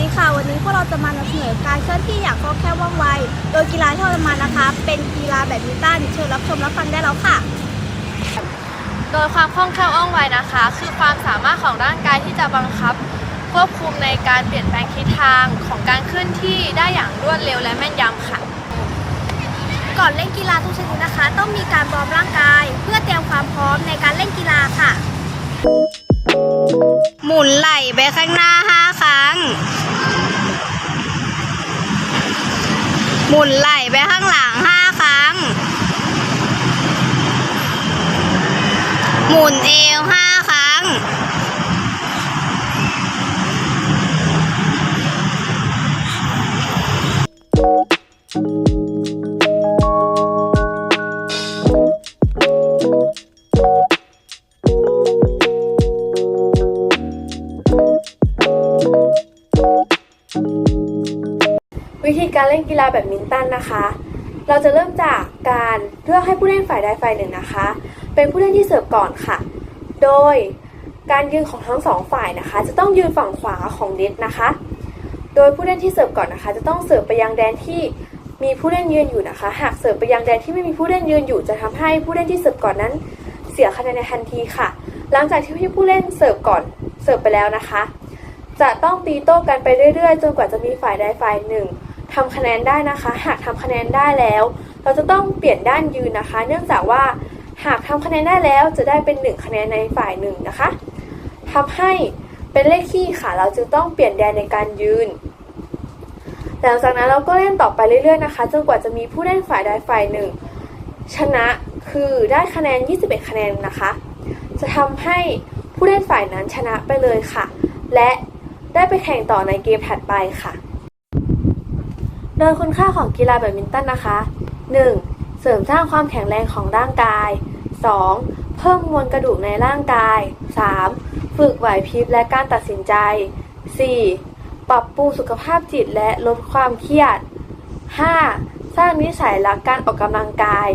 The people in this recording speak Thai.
ดีค่ะ วันนี้พวกเราจะมานำเสนอการเคลื่อนที่อย่างคล่องแคล่วว่องไว โดยกีฬาที่เราจะมานะคะ เป็นกีฬาแบดมินตันเชิญรับชมรับฟังได้แล้วค่ะ โดยความคล่องแคล่วว่องไวนะคะ คือความสามารถของร่างกายที่จะบังคับ ควบคุมในการเปลี่ยนแปลงทิศทางของการเคลื่อนที่ได้อย่างรวดเร็วและแม่นยำค่ะ ก่อนเล่นกีฬาทุกชนิดนะคะ ต้องมีการวอร์มร่างกาย เพื่อเตรียมความพร้อมในการเล่นกีฬาค่ะ หมุนไหล่ไปข้างหน้า5ค รั้ง หมุนไหล่ไปข้างหลังห้าครั้ง หมุนเอวห้าครั้ง วิธีการเล่นกีฬาแบดมินตันนะคะ เราจะเริ่มจากการเลือกให้ผู้เล่นฝ่ายใดฝ่ายหนึ่งนะคะ เป็นผู้เล่นที่เสิร์ฟก่อนค่ะ โดยการยืนของทั้งสองฝ่ายนะคะ จะต้องยืนฝั่งขวาของเน็ตนะคะ โดยผู้เล่นที่เสิร์ฟก่อนนะคะ จะต้องเสิร์ฟไปยังแดนที่มีผู้เล่นยืนอยู่นะคะ หากเสิร์ฟไปยังแดนที่ไม่มีผู้เล่นยืนอยู่ จะทำให้ผู้เล่นที่เสิร์ฟก่อนนั้น เสียคะแนนในทันทีค่ะ หลังจากที่ผู้เล่นเสิร์ฟก่อนเสิร์ฟไปแล้วนะคะ จะต้องตีโต้กันไปเรื่อยๆ จนกว่าจะมีฝ่ายใดฝ่ายหนึ่ง ทำคะแนนได้นะคะ หากทำคะแนนได้แล้ว เราจะต้องเปลี่ยนด้านยืนนะคะ เนื่องจากว่าหากทำคะแนนได้แล้วจะได้เป็นหนึ่งคะแนนในฝ่ายหนึ่งนะคะทำให้เป็นเลขคี่ค่ะ เราจึงต้องเปลี่ยนแดนในการยืน หลังจากนั้นเราก็เล่นต่อไปเรื่อยๆนะคะ จนกว่าจะมีผู้เล่นฝ่ายใดฝ่ายหนึ่ง ชนะคือได้คะแนน 21 คะแนนนะคะ จะทำให้ผู้เล่นฝ่ายนั้นชนะไปเลยค่ะ และได้ไปแข่งต่อในเกมถัดไปค่ะ โดยคุณค่าของกีฬาแบดมินตันนะคะ 1. เสริมสร้างความแข็งแรงของร่างกาย 2. เพิ่มมวลกระดูกในร่างกาย 3. ฝึกไหวพริบและการตัดสินใจ 4. ปรับปรุงสุขภาพจิตและลดความเครียด 5. สร้างนิสัยรักการออกกำลังกาย